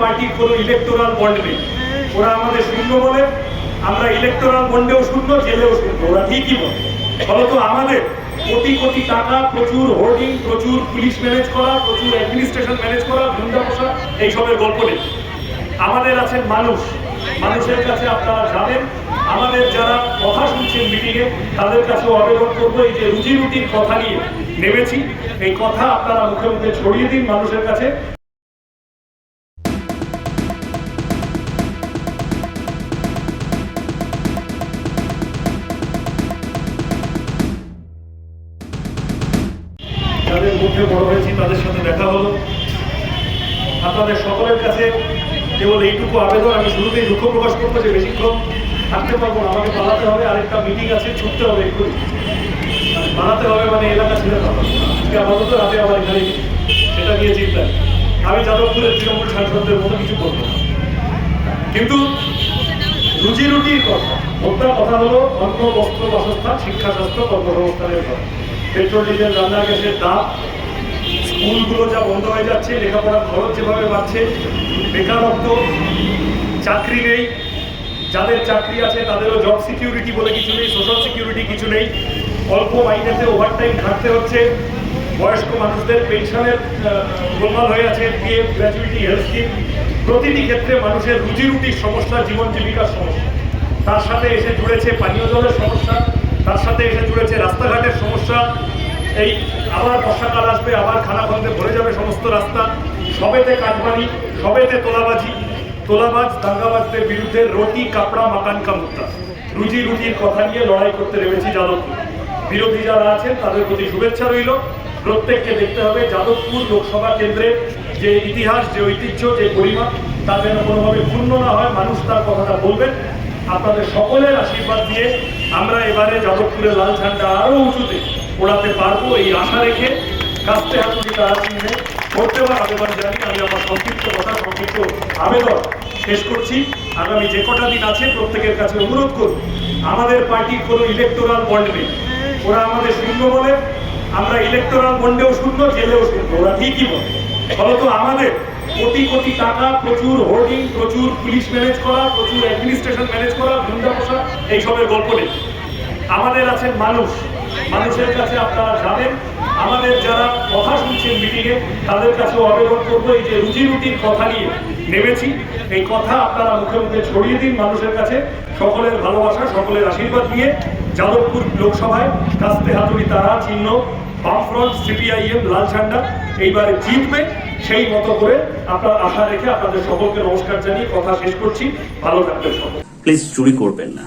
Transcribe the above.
পার্টির কোনো electoral bond নেই। ওরা আমাদের শূন্য বলে, আমরা ইলেকটোরাল বন্ডেও শূন্য, জেলেও শূন্য, ওরা ঠিকই বলে। ফলত আমাদের কোটি কোটি টাকা প্রচুর হোর্ডিং প্রচুর পুলিশ ম্যানেজ করা, প্রচুর অ্যাডমিনিস্ট্রেশন ম্যানেজ করা, গুন্ডা পোষা, এইসবের গল্প নেই। আমাদের আছেন মানুষ। মানুষের কাছে আপনারা যাবেন। আমাদের যারা কথা শুনছেন মিটিংয়ে তাদের কাছেও আবেদন করব, এই যে রুজি রুটির কথা নিয়ে নেমেছি। এই কথা আপনারা মুখে মুখে ছড়িয়ে দিন মানুষের কাছে। মধ্যে বড় হয়েছি, তাদের সাথে দেখা হলো। আপনাদের সকলের কাছে কেবল এইটুকু আবেদন, আমি শুরুতেই দুঃখ প্রকাশ করব যে বেশিক্ষণ থাকতে পারব না, আমাকে পালাতে হবে, আরেকটা মিটিং আছে, ছুটতে হবে একটু বানাতে হবে মানে এলাকা ছেড়ে দেওয়া। আজকে আপাতত রাতে আমার এখানে সেটা নিয়ে চিন্তা। আমি যাদবপুরের তৃণমূল সাংসদদের মতো কিছু করব না। কিন্তু রুজি রুটির কথা, মোদ্দা কথা হলো অন্ন, বস্ত্র, বাসস্থান, শিক্ষা, স্বাস্থ্য, কর্মসংস্থানের কথা পেট্রোল ডিজেল রান্না গ্যাসের দাম স্কুলগুলো যা বন্ধ হয়ে যাচ্ছে, লেখাপড়ার খরচ যেভাবে বাড়ছে, বেকারত্ব, চাকরি নেই, যাদের চাকরি আছে তাদেরও জব সিকিউরিটি বলে কিছু নেই সোশ্যাল সিকিউরিটি কিছু নেই, অল্প মাইনেতে ওভারটাইম খাটতে হচ্ছে, বয়স্ক মানুষদের পেনশনের গোলমাল হয়ে আছে পিএফ গ্র্যাচুইটি হেলথ স্কিম প্রতিটি ক্ষেত্রে মানুষের রুজি রুটির সমস্যা, জীবন জীবিকার সমস্যা। তার সাথে এসে জুড়েছে পানীয় জলের সমস্যা, তার সাথে এসে জুড়েছে রাস্তাঘাটের সমস্যা এই আবার বর্ষাকাল আসবে, আবার খানাখন্দে ভরে যাবে সমস্ত রাস্তা। সবেতে কাঠবাড়ি সবেতে তোলাবাজি। তোলাবাজ, দাঙ্গাবাজদের বিরুদ্ধে রুটি কাপড়া মাকান কা মুদ্রা রুজি রুটির কথা নিয়ে লড়াই করতে নেমেছি যাদবপুর। বিরোধী যারা আছেন, তাদের প্রতি শুভেচ্ছা রইল। প্রত্যেককে দেখতে হবে, যাদবপুর লোকসভা কেন্দ্রের যে ইতিহাস, যে ঐতিহ্য, যে পরিমাণ, তা যেন কোনোভাবে ক্ষুণ্ণ না হয়, মানুষ তার কথাটা বলবেন। আপনাদের সকলের আশীর্বাদ দিয়ে আমরা এবারে যাদবপুরের লাল ঝান্ডা আরও উঁচুতে ওড়াতে পারব, এই আশা রেখে কাস্তে হাতুড়ি তারা চিহ্নে দেওয়ার আবেদন জানি আমি আমার সংক্ষিপ্ত কথা, সংক্ষিপ্ত আবেদন শেষ করছি। আগামী যে কটা দিন আছে, প্রত্যেকের কাছে অনুরোধ করব, আমাদের পার্টির কোনো ইলেকটোরাল বন্ড নেই। ওরা আমাদের শূন্য বলে, আমরা ইলেকটোরাল বন্ডেও শূন্য, জেলেও শূন্য, ওরা ঠিকই বলে। ফলত আমাদের কোটি কোটি টাকা প্রচুর হোর্ডিং প্রচুর পুলিশ ম্যানেজ করা, প্রচুর অ্যাডমিনিস্ট্রেশন ম্যানেজ করা, গুন্ডা পোষা, এইসবের গল্প নেই। আমাদের আছেন মানুষ। মানুষের কাছে আপনারা যাবেন আমাদের যারা কথা শুনছেন মিটিংয়ে তাদের কাছেও আবেদন করব এই যে রুজি রুটির কথা নিয়ে নেমেছি। এই কথা আপনারা মুখে মুখে ছড়িয়ে দিন মানুষের কাছে, সকলের ভালোবাসা, সকলের আশীর্বাদ নিয়ে যাদবপুর লোকসভায় কাস্তে হাতুড়ি তারা, চিহ্ন, বামফ্রন্ট, সিপিআইএম, লাল ঝান্ডা এইবারে জিতবে সেই মতো করে আপনার আশা রেখে আপনাদের সকলকে নমস্কার জানিয়ে কথা শেষ করছি। ভালো থাকবেন সকল। প্লিজ চুরি করবেন না।